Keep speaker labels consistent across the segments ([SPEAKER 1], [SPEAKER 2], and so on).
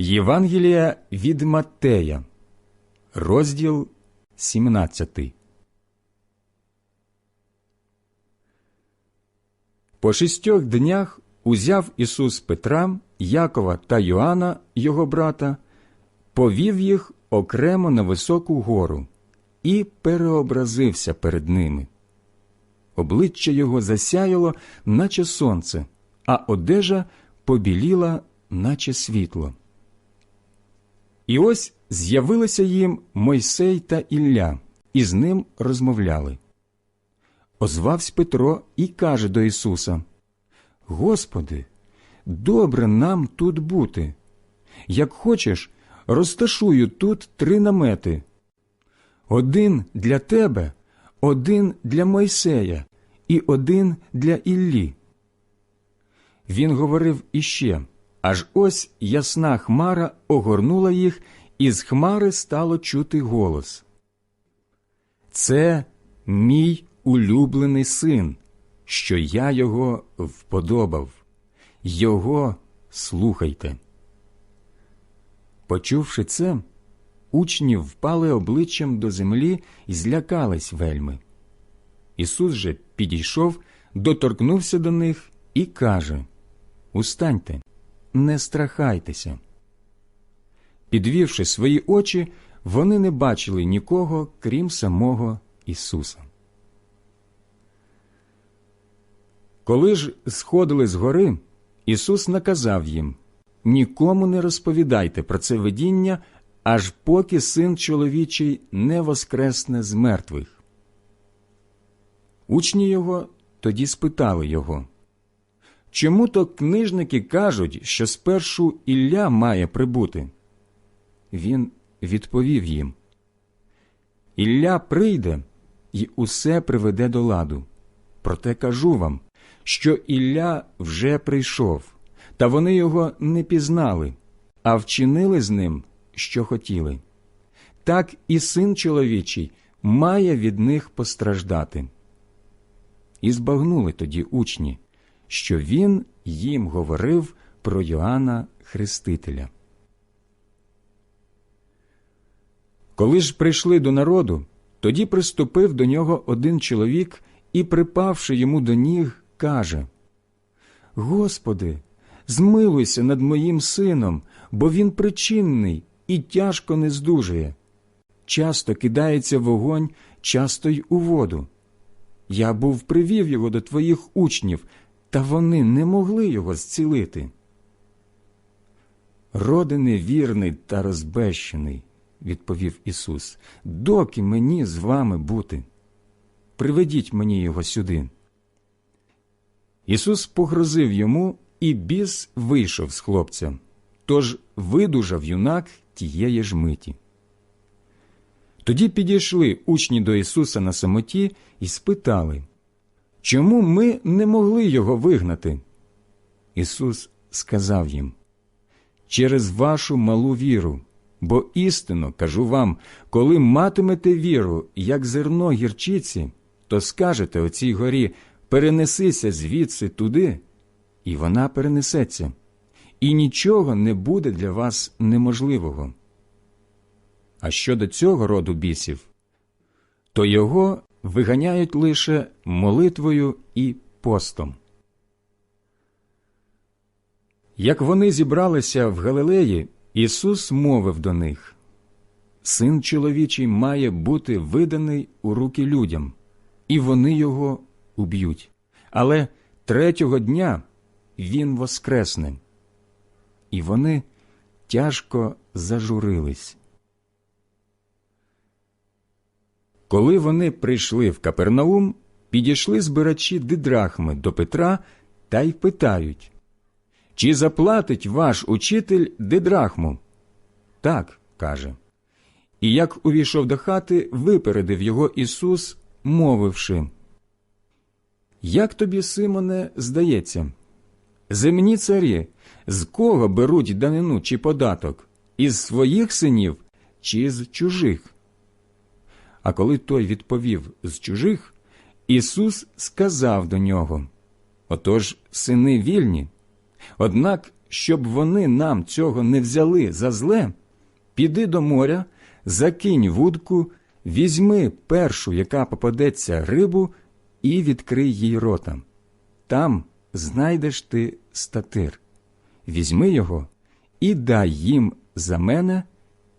[SPEAKER 1] Євангелія від Маттея, розділ 17. По шістьох днях узяв Ісус Петра, Якова та Йоанна, його брата, повів їх окремо на високу гору і переобразився перед ними. Обличчя його засяяло, наче сонце, а одежа побіліла, наче світло. І ось з'явилися їм Мойсей та Ілля, і з ним розмовляли. Озвався Петро і каже до Ісуса: Господи, добре нам тут бути. Як хочеш, розташую тут три намети: один для тебе, один для Мойсея і один для Іллі. Він говорив іще, аж ось ясна хмара огорнула їх, і з хмари стало чути голос. Це мій улюблений син, що я його вподобав. Його слухайте. Почувши це, учні впали обличчям до землі і злякались вельми. Ісус же підійшов, доторкнувся до них і каже Устаньте, не страхайтеся. Підвівши свої очі, вони не бачили нікого, крім самого Ісуса. Коли ж сходили з гори, Ісус наказав їм Нікому не розповідайте про це видіння, аж поки син чоловічий не воскресне з мертвих. Учні його тоді спитали його Чому то книжники кажуть, що спершу Ілля має прибути? Він відповів їм Ілля прийде і усе приведе до ладу. Проте кажу вам, що Ілля вже прийшов, та вони його не пізнали, а вчинили з ним, що хотіли. Так і син чоловічий має від них постраждати. І збагнули тоді учні, що він їм говорив про Йоанна Хрестителя. Коли ж прийшли до народу, тоді приступив до нього один чоловік і, припавши йому до ніг, каже Господи, змилуйся над моїм сином, бо він причинний і тяжко не здужує. Часто кидається вогонь, часто й у воду. Я був привів його до твоїх учнів, та вони не могли його зцілити. Роди невірний та розбещений, відповів Ісус, доки мені з вами бути. Приведіть мені його сюди. Ісус погрозив йому, і біс вийшов з хлопця, тож видужав юнак тієї ж миті. Тоді підійшли учні до Ісуса на самоті і спитали, чому ми не могли його вигнати? Ісус сказав їм через вашу малу віру, бо істинно кажу вам, коли матимете віру, як зерно гірчиці, то скажете оцій горі перенесися звідси туди, і вона перенесеться, і нічого не буде для вас неможливого. А щодо цього роду бісів, то його виганяють лише молитвою і постом. Як вони зібралися в Галилеї, Ісус мовив до них Син чоловічий має бути виданий у руки людям, і вони його уб'ють. Але третього дня Він воскресне. І вони тяжко зажурились. Коли вони прийшли в Капернаум, підійшли збирачі дидрахми до Петра та й питають Чи заплатить ваш учитель дидрахму? Так, каже. І як увійшов до хати, випередив його Ісус, мовивши Як тобі, Симоне, здається? Земні царі, з кого беруть данину чи податок? Із своїх синів чи з чужих? А коли той відповів з чужих, Ісус сказав до нього Отож, сини вільні. Однак щоб вони нам цього не взяли за зле, піди до моря, закинь вудку, візьми першу, яка попадеться рибу, і відкрий їй рота. Там знайдеш ти статир. Візьми його і дай їм за мене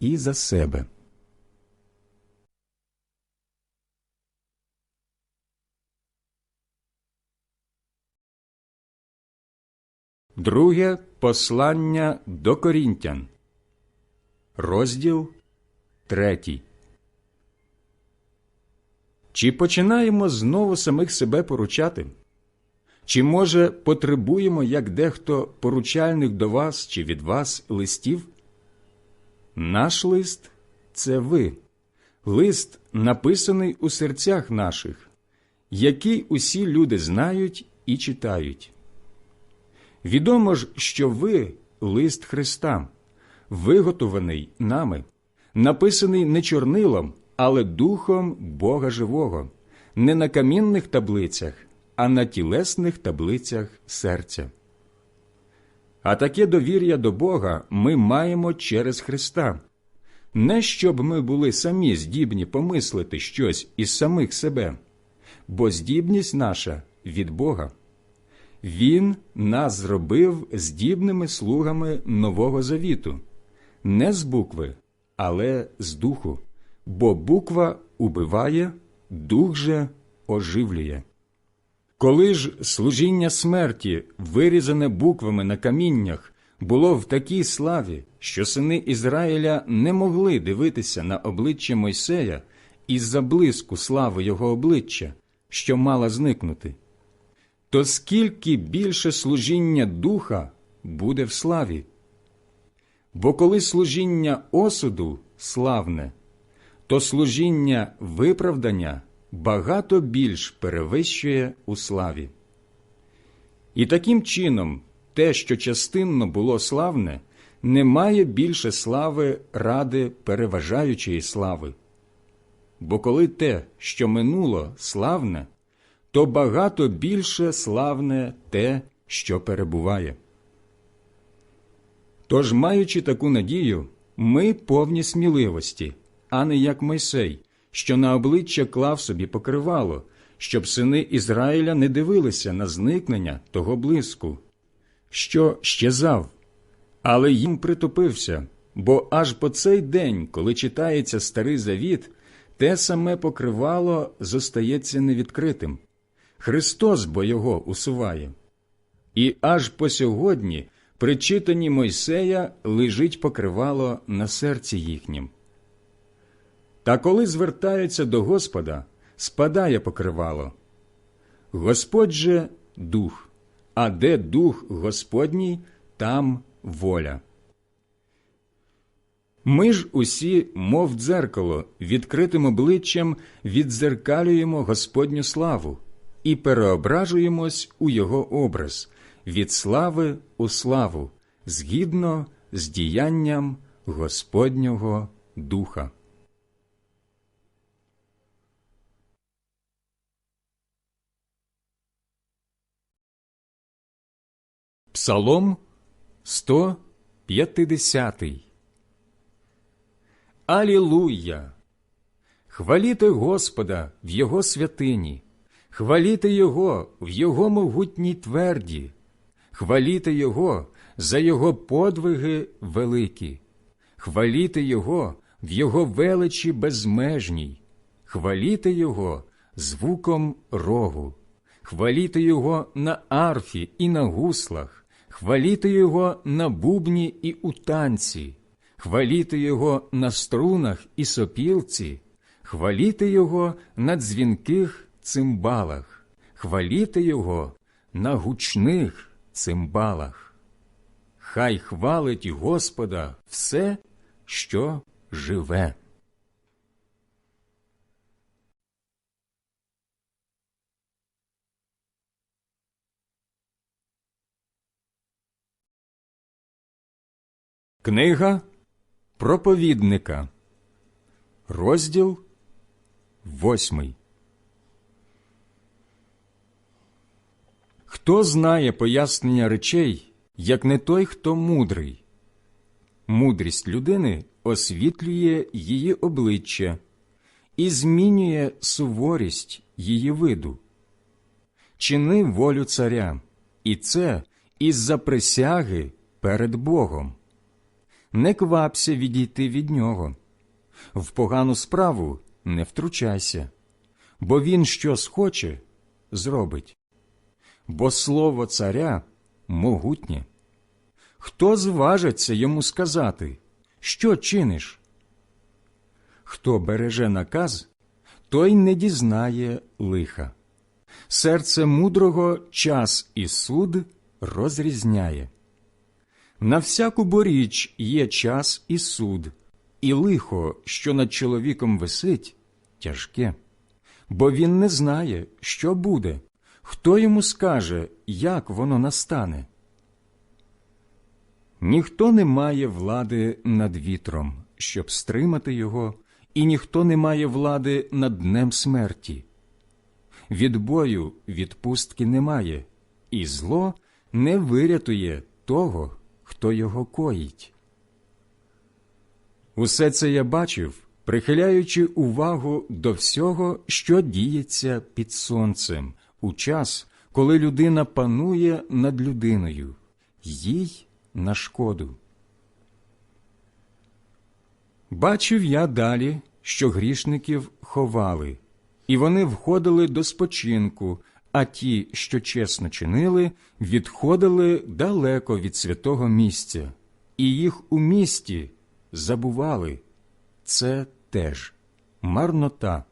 [SPEAKER 1] і за себе. Друге послання до Корінтян, розділ третій. Чи починаємо знову самих себе поручати? Чи, може, потребуємо, як дехто поручальних до вас чи від вас листів? Наш лист це ви, лист, написаний у серцях наших, який усі люди знають і читають. Відомо ж, що ви лист Христа, виготований нами, написаний не чорнилом, але духом Бога Живого, не на камінних таблицях, а на тілесних таблицях серця. А таке довір'я до Бога ми маємо через Христа, не щоб ми були самі здібні помислити щось із самих себе, бо здібність наша від Бога. Він нас зробив здібними слугами Нового Завіту, не з букви, але з духу, бо буква убиває, дух же оживлює. Коли ж служіння смерті, вирізане буквами на каміннях, було в такій славі, що сини Ізраїля не могли дивитися на обличчя Мойсея із-за блиску слави його обличчя, що мала зникнути, то скільки більше служіння духа буде в славі? Бо коли служіння осуду славне, то служіння виправдання багато більш перевищує у славі. І таким чином те, що частинно було славне, не має більше слави ради переважаючої слави. Бо коли те, що минуло, славне, то багато більше славне те, що перебуває. Тож, маючи таку надію, ми повні сміливості, а не як Мойсей, що на обличчя клав собі покривало, щоб сини Ізраїля не дивилися на зникнення того блиску, що щезав, але їм притупився, бо аж по цей день, коли читається старий завіт, те саме покривало зостається невідкритим. Христос бо його усуває. І аж по сьогодні при читанні Мойсея лежить покривало на серці їхнім. Та коли звертаються до Господа, спадає покривало. Господь же дух, а де дух Господній, там воля. Ми ж усі, мов дзеркало, відкритим обличчям віддзеркалюємо Господню славу і переображуємось у Його образ від слави у славу, згідно з діянням Господнього Духа. Псалом 150 Алілуя! Хваліте Господа в Його святині, хваліте Його в Його могутній тверді, хваліте Його за Його подвиги великі, хваліте Його в Його величі безмежній, хваліте Його звуком рогу, хваліте Його на арфі і на гуслах, хваліте Його на бубні і у танці, хваліте Його на струнах і сопілці, хваліте Його на дзвінких цимбалах, хваліте Його на гучних цимбалах. Хай хвалить Господа все, що живе. Книга проповідника, розділ восьмий. Хто знає пояснення речей, як не той, хто мудрий. Мудрість людини освітлює її обличчя і змінює суворість її виду. Чини волю царя, і це із-за присяги перед Богом. Не квапся відійти від нього. В погану справу не втручайся, бо він що схоче, зробить. Бо слово царя могутнє. Хто зважиться йому сказати, що чиниш? Хто береже наказ, той не дізнає лиха. Серце мудрого час і суд розрізняє. На всяку боріч є час і суд, і лихо, що над чоловіком висить, тяжке, бо він не знає, що буде, хто йому скаже, як воно настане. Ніхто не має влади над вітром, щоб стримати його, і ніхто не має влади над днем смерті. Від бою відпустки немає, і зло не вирятує того, хто його коїть. Усе це я бачив, прихиляючи увагу до всього, що діється під сонцем, у час, коли людина панує над людиною, їй на шкоду. Бачив я далі, що грішників ховали, і вони входили до спочинку, а ті, що чесно чинили, відходили далеко від святого місця, і їх у місті забували. Це теж марнота.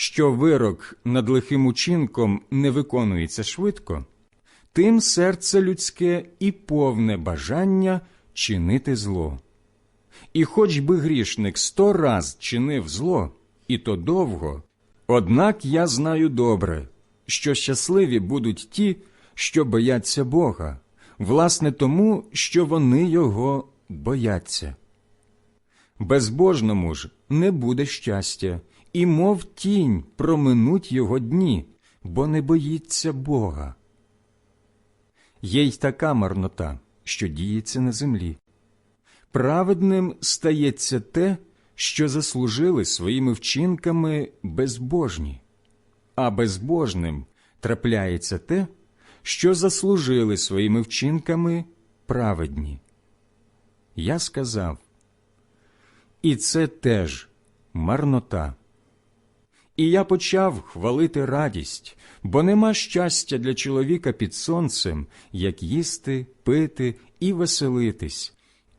[SPEAKER 1] Що вирок над лихим учинком не виконується швидко, тим серце людське і повне бажання чинити зло. І хоч би грішник сто раз чинив зло, і то довго, однак я знаю добре, що щасливі будуть ті, що бояться Бога, власне тому, що вони його бояться. Безбожному ж не буде щастя, і мов тінь проминуть його дні, бо не боїться Бога. Є й така марнота, що діється на землі. Праведним стається те, що заслужили своїми вчинками безбожні, а безбожним трапляється те, що заслужили своїми вчинками праведні. Я сказав, і це теж марнота. І я почав хвалити радість, бо нема щастя для чоловіка під сонцем, як їсти, пити і веселитись,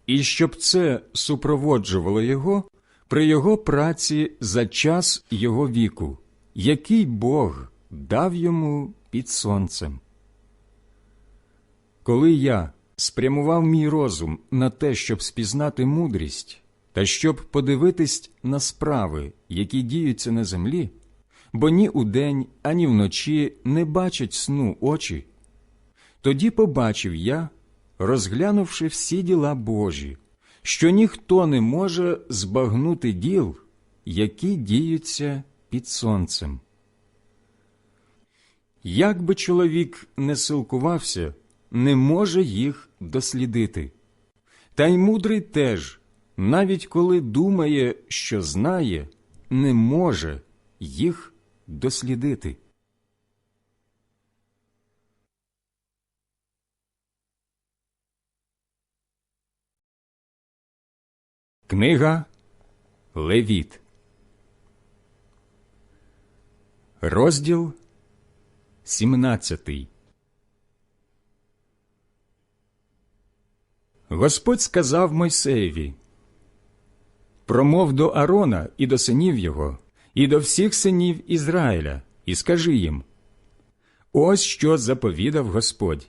[SPEAKER 1] і щоб це супроводжувало його при його праці за час його віку, який Бог дав йому під сонцем. Коли я спрямував мій розум на те, щоб спізнати мудрість, та щоб подивитись на справи, які діються на землі, бо ні удень, ані вночі не бачать сну очі, тоді побачив я, розглянувши всі діла Божі, що ніхто не може збагнути діл, які діються під сонцем. Як би чоловік не силкувався, не може їх дослідити. Та й мудрий теж, навіть коли думає, що знає, не може їх дослідити. Книга Левіт, розділ 17 Господь сказав Мойсеєві Промов до Арона і до синів його, і до всіх синів Ізраїля, і скажи їм Ось що заповідав Господь.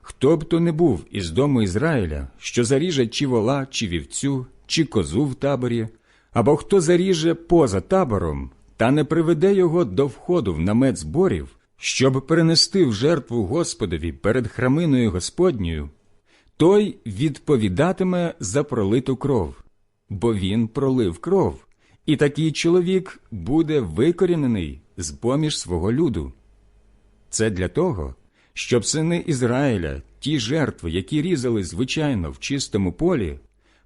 [SPEAKER 1] Хто б то не був із дому Ізраїля, що заріже чи вола, чи вівцю, чи козу в таборі, або хто заріже поза табором, та не приведе його до входу в намет зборів, щоб перенести в жертву Господові перед храминою Господньою, той відповідатиме за пролиту кров, бо він пролив кров, і такий чоловік буде викорінений з поміж свого люду. Це для того, щоб сини Ізраїля ті жертви, які різали звичайно в чистому полі,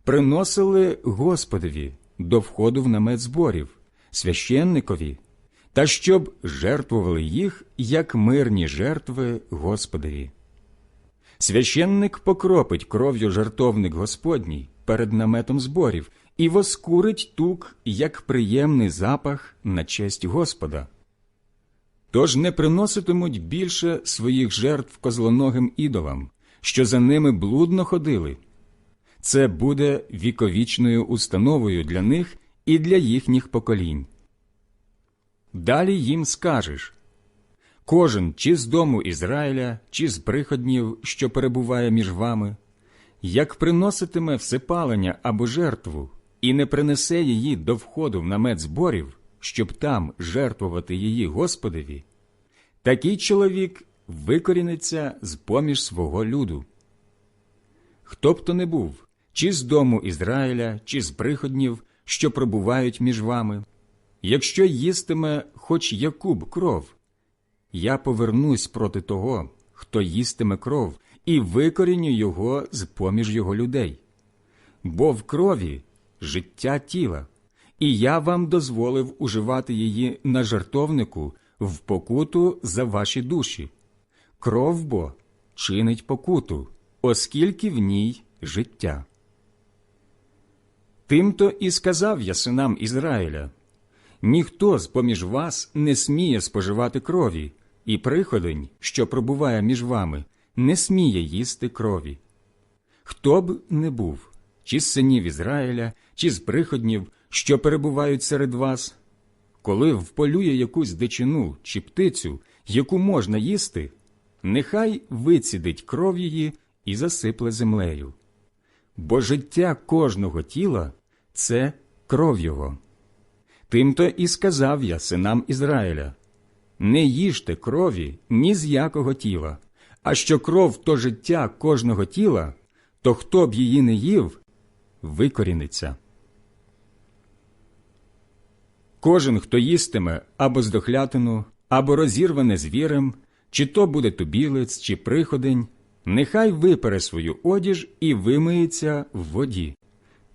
[SPEAKER 1] приносили Господові до входу в намет зборів, священникові, та щоб жертвували їх як мирні жертви Господові. Священник покропить кров'ю жертовник Господній перед наметом зборів і воскурить тук як приємний запах на честь Господа. Тож не приноситимуть більше своїх жертв козлоногим ідолам, що за ними блудно ходили. Це буде віковічною установою для них і для їхніх поколінь. Далі їм скажеш кожен чи з дому Ізраїля, чи з приходнів, що перебуває між вами, як приноситиме всепалення або жертву, і не принесе її до входу в намет зборів, щоб там жертвувати її Господові, такий чоловік викоріниться з поміж свого люду. Хто б то не був, чи з дому Ізраїля, чи з приходнів, що пробувають між вами, якщо їстиме хоч яку б кров, я повернусь проти того, хто їстиме кров, і викоріню його з поміж його людей. Бо в крові життя тіла, і я вам дозволив уживати її на жертовнику в покуту за ваші душі. Кров бо чинить покуту, оскільки в ній життя. Тимто і сказав я синам Ізраїля ніхто з поміж вас не сміє споживати крові, і приходень, що пробуває між вами, не сміє їсти крові. Хто б не був, чи з синів Ізраїля, чи з приходнів, що перебувають серед вас, коли вполює якусь дичину чи птицю, яку можна їсти, нехай вицідить кров її і засипле землею. Бо життя кожного тіла це кров його. Тимто і сказав я синам Ізраїля не їжте крові ні з якого тіла, а що кров то життя кожного тіла, то хто б її не їв, викоріниться. Кожен, хто їстиме або здохлятину, або розірване звірем, чи то буде тубілець, чи приходень, нехай випере свою одіж і вимиється в воді.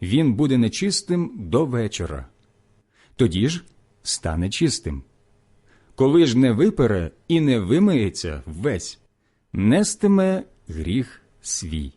[SPEAKER 1] Він буде нечистим до вечора. Тоді ж стане чистим. Коли ж не випере і не вимиється весь, нестиме гріх свій.